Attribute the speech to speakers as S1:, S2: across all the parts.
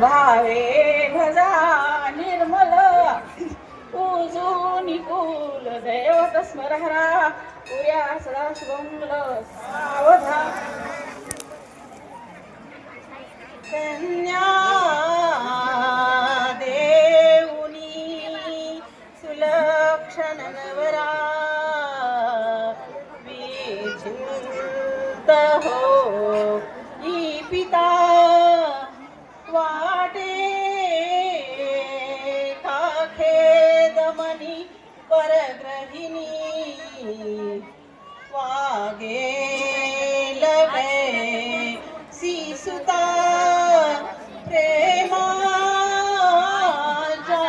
S1: भावे भजा निर्मल उजून कुल दैवत स्मरहरा पुऱ्या सदा शुभंगल सावधा. कन्या देऊनी सुलक्षण नवरा विचिंत हो ई पिता परग्रहिणी वागे सुता सीसुता जा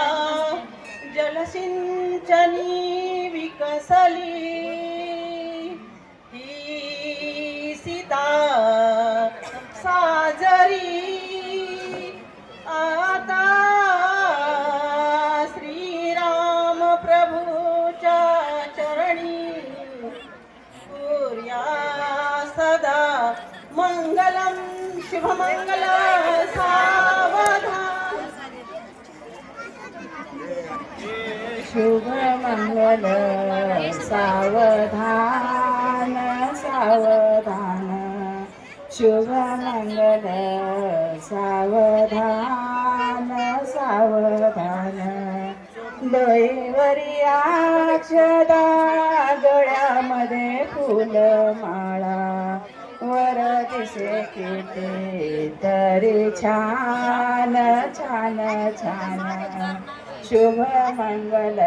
S1: जलसिंचनी विकसली. शुभमंगल सावधान शुभमंगल सावधान सावधान. शुभमंगल सावधान सावधान दैवरी अक्षदा गळ्यामध्ये फुल माळ दिसे तरी छान छान छान. शुभ मंगल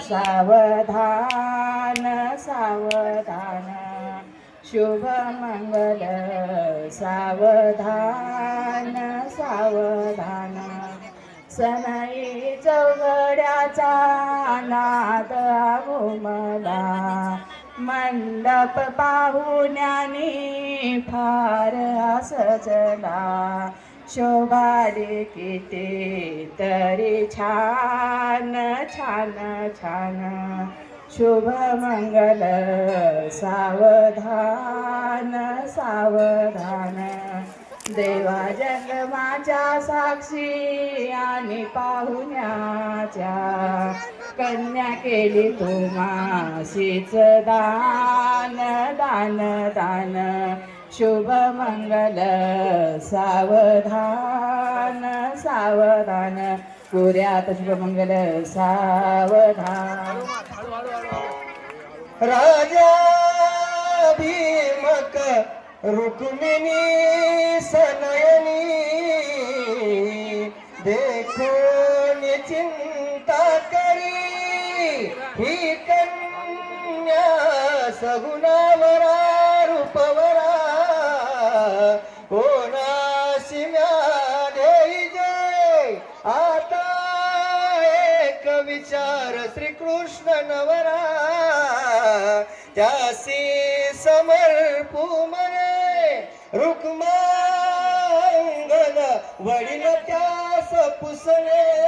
S1: सावधान सावधान. शुभ मंगल सावधान सावधान. सनई चौघड्याचा नाद घुमला मंडप पाहुण्याने फार सजला. शोभाले किती तरी छान छान छान. शुभ मंगल सावधान सावधान. देवा जन्माच्या साक्षी आणि पाहुण्याच्या कन्या केली तुम्हाशीच दान दान दान. शुभ मंगल सावधान सावधान. पुऱ्यात शुभ मंगल सावधान.
S2: राजा भीमक रुक्मिणी सनयनी देखो चिंता करी ही कन्या सगुणावरा रूपवरा कोणाशी देई जय आता एक विचार श्रीकृष्ण नवरा त्यासी समर्पू मने रुक्मांगन वडील त्यास पुसणे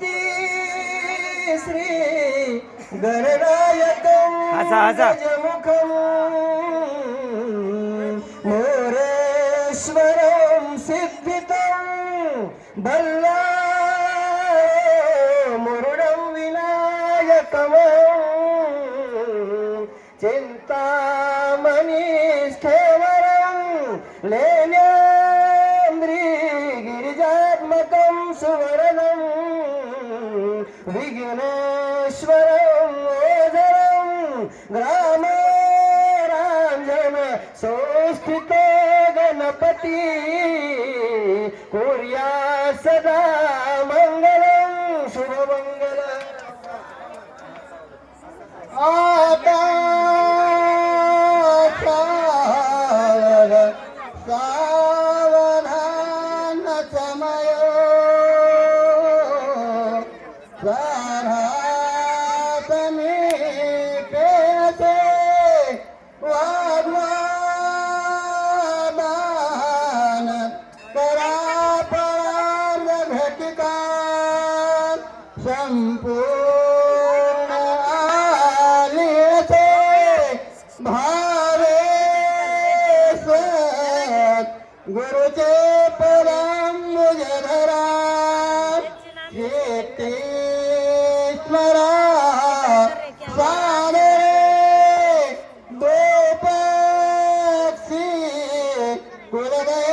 S2: सरस्वती श्री गणनायकं गजमुखं मोरेश्वरं सिद्धितं बल्ला मुरुडं विनायकमं चिन्तामणिष्ठेवरं लेण्या गिरिजात्मकं सुवर्ण विघ्नेश्वरं ओझरं ग्रामराञ्जन संस्थितो गणपती। कुर्या सदा गुरुचे परम मुजधरा येते Cuidado.